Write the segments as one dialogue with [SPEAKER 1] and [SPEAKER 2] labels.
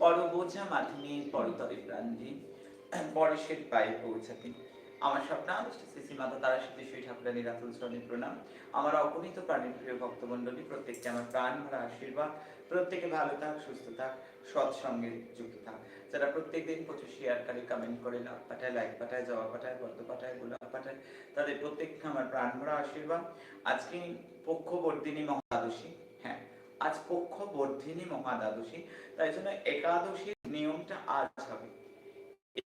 [SPEAKER 1] পরবোঝা মাধ্যমে পরতরে প্রান্তি পরেশের পায়ে পৌঁছাতে। আমার স্বপ্নাদিষ্ট শ্রী মাতা তারা সিদ্ধি শ্রী ঠাকুরানী রাতুল চরণে প্রণাম। আমার অগণিত প্রাণীর প্রিয় ভক্তমণ্ডলী, প্রত্যেককে আমার প্রাণ ভরা আশীর্বাদ। প্রত্যেকে ভালো থাক, সুস্থ থাক, সৎসঙ্গে যুক্ত থাক। যারা প্রত্যেক দিন প্রচুর শেয়ার করে কমেন্ট করে, লাভ পাঠায় লাইক পাঠায় জবাব পাঠায় বদ্ধ পাঠায়, গোলাপ পাঠায়, তাদের প্রত্যেককে আমার প্রাণ ভরা আশীর্বাদ। আজকে পক্ষবর্তিনী মহাদশী আজ পক্ষ বর্ধিনী মহাদ্বাদশী, তাই জন্য একাদশীর নিয়মটা আজ হবে।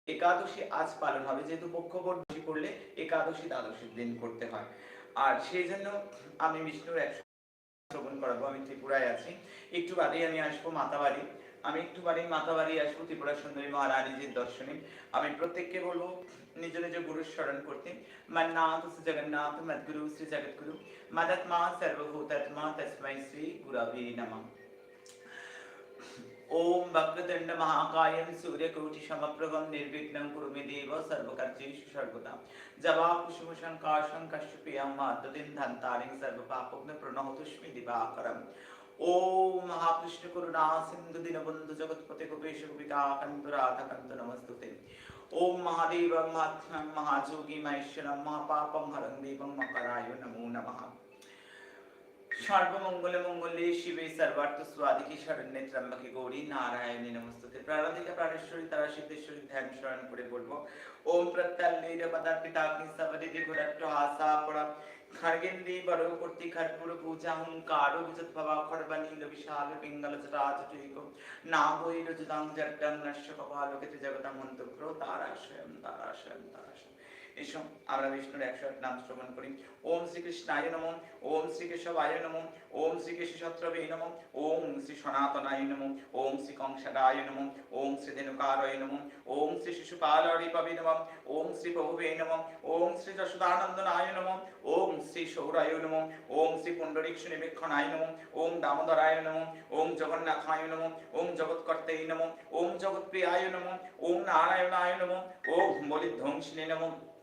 [SPEAKER 1] একাদশী আজ পালন হবে, যেহেতু পক্ষ বর্ধী করলে একাদশী দ্বাদশীর দিন করতে হয়। আর সেই জন্য আমি বিষ্ণুর একশো শ্রবণ করাবো, আমি ত্রিপুরায় আছি। একটু বাদেই আমি আসব মাতাবাড়ি। আমি একটু বাড়ি মাথা বাড়ি আসব, ত্রিপুরা সুন্দরী মহারানীজির দর্শনে। আমি প্রত্যেককে বলব, নিজ নিজ গুরু স্মরণ করতে। মার নাথ শ্রী জগন্নাথ, মদগুরু শ্রী জগৎগুরু মাদাত্মা সর্বভূতাত্মা তসমৈ শ্রী গুরবে নমঃ। ॐ वक्रतुण्ड महाकायं দেব সর্বকার্যেষু সর্বদা জবা কুসুম सर्वकार्येषु सर्वदा जवाकुसुमशङ्काशङ्कश्यपियं मातुदिं धन्तारिं सर्वपापग्न প্রণহতুষ্মি দিবাকরম ওম মহাকৃষ্ণ করুণা সিন্ধু দীনবন্ধু জগৎপতে কপেশ কবিতা কান্ত রাধা কান্ত নমস্তুতে। ওম মহাদেব মহাত্মা মহাযোগী মহেশ্বরম মহাপাপম হরং দেবম মকরায় নমো নমঃ। সর্বমঙ্গলে মঙ্গলে শিবে সর্বার্থ স্বাদিকে শরণ্যে ত্রম্বকে গৌরী নারায়ণী নমস্তুতে। প্রাণাধিকা প্রাণেশ্বরী তারা সিদ্ধেশ্বরী ধ্যান স্মরণ করে বলব। ওম প্রত্যাল্লীর পদার্পিতা অগ্নি সবদিতে ঘোরাট্ট হাসা পড়া খড়গেন্দ্রি বড় কর্তি খড়পুর পূজা হুঙ্কার বিজত ভবা খড়বনীল বিশাল পিঙ্গল জটাচটুইক না বই রজতাং জট্টং নশ্য কপালকেতে জগতম মন্তক্র তারাশয়ম তারাশয়ম এসো আমরা বিষ্ণুর একশো আট নাম শ্রবণ করি ওম শ্রীকৃষ্ণায় নম ওম শ্রীকেশবায় নম ওম শ্রীকেশ সত্রবে নম ওম শ্রী সনাতনায় নম ওম শ্রী কংসগায় নম ওম শ্রী ধেনুকারয় নম ওম শ্রী শিশুপালরিপবে নম ওম শ্রী প্রভুবে নম ওম শ্রী যশোদানন্দনায় নম ওম শ্রী সৌরায় নম ওম শ্রী পুণ্ডরীক্ষ নিবেক্ষণায় নম ওম দামোদরায় নম ওম জগন্নাথায় নম ওম জগৎকর্তায় নম ওম জগৎপ্রিয়ায় নম ওম নারায়ণ নারায়ণায় নম ওম বলিধ্বংসিনে নম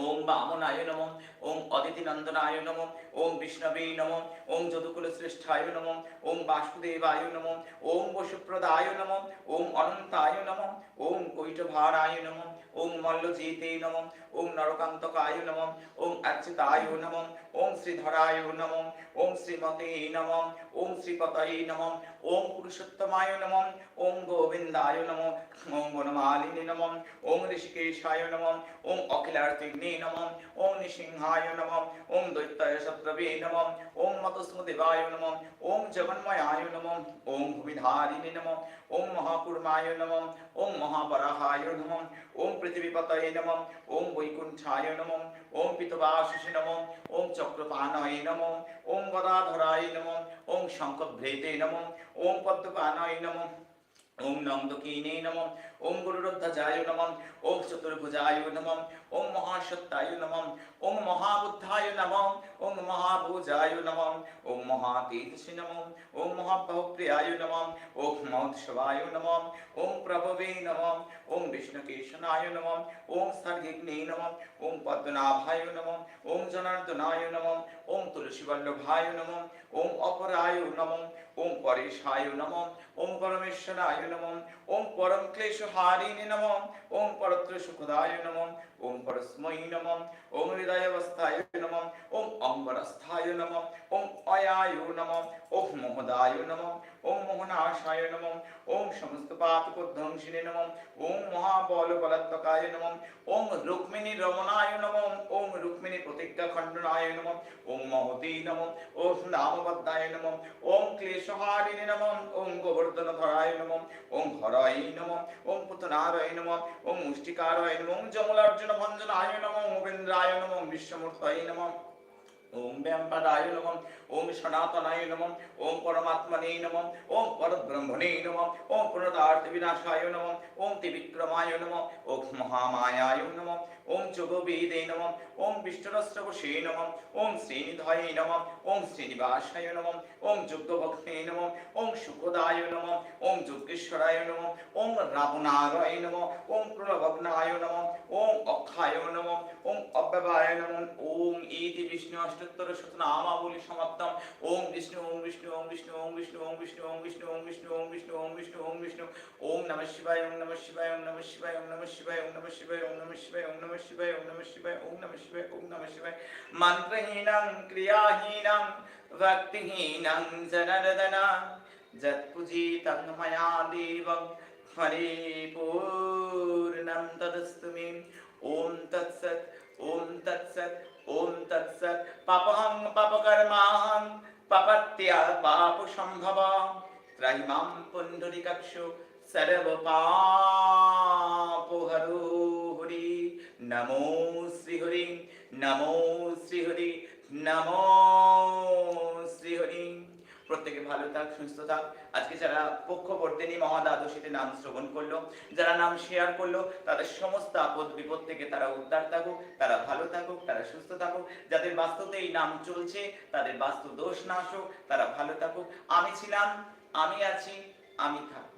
[SPEAKER 1] ওম বামনায় নম ওম অদিতি নন্দনায় নম ওম বিষ্ণবে নম ওম যদুকুল শ্রেষ্ঠায় নম ওম বাসুদেবায় নম ওম বসুপ্রদায় নম ওম অনন্তায় নম ওম কৈটভারায় নম ওম মল্লজিতে নম ওম নরকান্তকায় নম ওম অচ্যুতায় নম ওম শ্রীধরায় নম ওম শ্রীমতে নম ওম শ্রীপতয়ে নম ওম পুরুষোত্তমায় নম ওম গোবিন্দায় নম ওম বনমালিনী নম ওম ঋষিকেশায় নম ওম অখিলার্তিগ্নে নম ওম নৃসিংহায় নম ওম দৈত্যায় শত্রবে নম ওম মতস্মদেবায় নম ওম জগন্ময়ায় নম ওম ভূমিধারিণে নম ওম মহাকুর্মায় নম ওম মহাবরাহায় নম ওম পৃথিবীপতয়ে নম ওম বৈকুণ্ঠায় নম ওম পিতবাশিষে নম ওম চক্রপাণয়ে নম ওম গদাধরায় নম ওম শঙ্খভ্রেতে নম ওম পদ্মপাণয় নম ওম নন্দকিনে নম। ওম গুরুরধ্বজায় নম। ওম চতুর্ভুজায় নম। ওম মহাসত্তায় নম। ওম মহাবুদ্ধায় নম। ওম মহাভুজায় নম। ওম মহাতীর্ষে নম। ওম মহাবহপ্রিয়ায় নম ওম মহোৎসবায় নম ওম প্রভবে নম ওম বিষ্ণুকেশনায় নম ওম সর্গিগ্নে নম ওম পদ্মনাভায় নম ওম জনার্দনায় নম ওম তুলসীবল্লভায় নম ওম অপরায় নম ওম পরেশায় নম ওম পরমেশ্বরায় নম ওম পরম ক্লেশ হারিণে নম ওম পরত্র সুখদায় নম ওম পরস্মৈ নম ওম হৃদয়বস্থায় নম ওম অম্বরস্থায় নম ওম অয়ায় নম ওম মোহদায় নম ওম মোহনাশায় নম ওম সমস্ত পাপকধ্বংসিনে নম ওম মহাবল বলাত্মকায় নম ওম রুক্মিণী রমণায় নম ওম রুক্মিণী প্রতিজ্ঞা খণ্ডনায় নম ওম মহতী নম ওম নামবদ্ধায় নম ওম ক্লেশহারিণে নম ওম গোবর্ধন ধরায় নম ওম হরায় নম ওম পুতনারয় নম ওম মুষ্টিকারয় নম যমলার্জুন ভঞ্জনায় নম উপেন্দ্রায় নম বিশ্বমূর্তয় নম ওম ব্যাম্পদায় নম ওম সনাতনায় নম ওম পরমাত্মনে নম ওম পরব্রহ্মণে নম ওম পুনরার্থ বিনাশায় নম ওম ত্রিবিক্রমায় নম ওম মহামায়ায় নম ওম যোগবেদে নম ওম বিষ্ণুরস্রবশে নম ওম শ্রীনিধয়ে নম ওম শ্রীনিবাসায় নম ওম যজ্ঞভক্তে নম ওম সুখদায় নম ওম যজ্ঞেশ্বরায় নম ওম রাবণারয় নম ওম প্রণভগ্নায় নম ওম অক্ষায় নম ওম অব্যবায় নম ওম ইতি বিষ্ণু অষ্টোত্তর শতনা আমাবলি সমাপ্তম ওম বিষ্ণু ওম বিষ্ণু ওম বিষ্ণু ওম বিষ্ণু ওম বিষ্ণু ওম বিষ্ণু ওম বিষ্ণু ওম বিষ্ণু ওম বিষ্ণু ওম বিষ্ণু ওম নম শিবায় ওম নম শিবায় ওম নম শিবায় ওম নম শিবায় ওম নম শিবায় ওম নম শিবায় ওম নম শিবায় ওম নম শিবায় ওম নম শিবায় ওম নম শিবায় মন্ত্রহীনং ক্রিয়াহীনং ভক্তিহীনং জনরদনা যৎপূজিতং ময়া দেবং परिपूर्णं तदस्तु मे ওম তৎসৎ ওম তৎসৎ ওম তৎসৎ পাপহং পাপকর্মাহং পাপত্যা পাপ সম্ভব ত্রাহিমাম পুণ্ডরিকাক্ষ সর্ব পাপ পাপহরো হরি নমো শ্রী হরি নমো শ্রী হরি নমো ভালো থাক, সুস্থ থাক। আজকে যারা পক্ষবর্তিনী মহাদ্বাদশীতে নাম শ্রবণ করল, যারা নাম শেয়ার করল, তাদের সমস্ত আপদ বিপদ থেকে তারা উদ্ধার থাকুক, তারা ভালো থাকুক, তারা সুস্থ থাকুক। যাদের বাস্তুতে এই নাম চলছে, তাদের বাস্তু দোষ না আসুক তারা ভালো থাকুক। আমি ছিলাম, আমি আছি, আমি থাকব।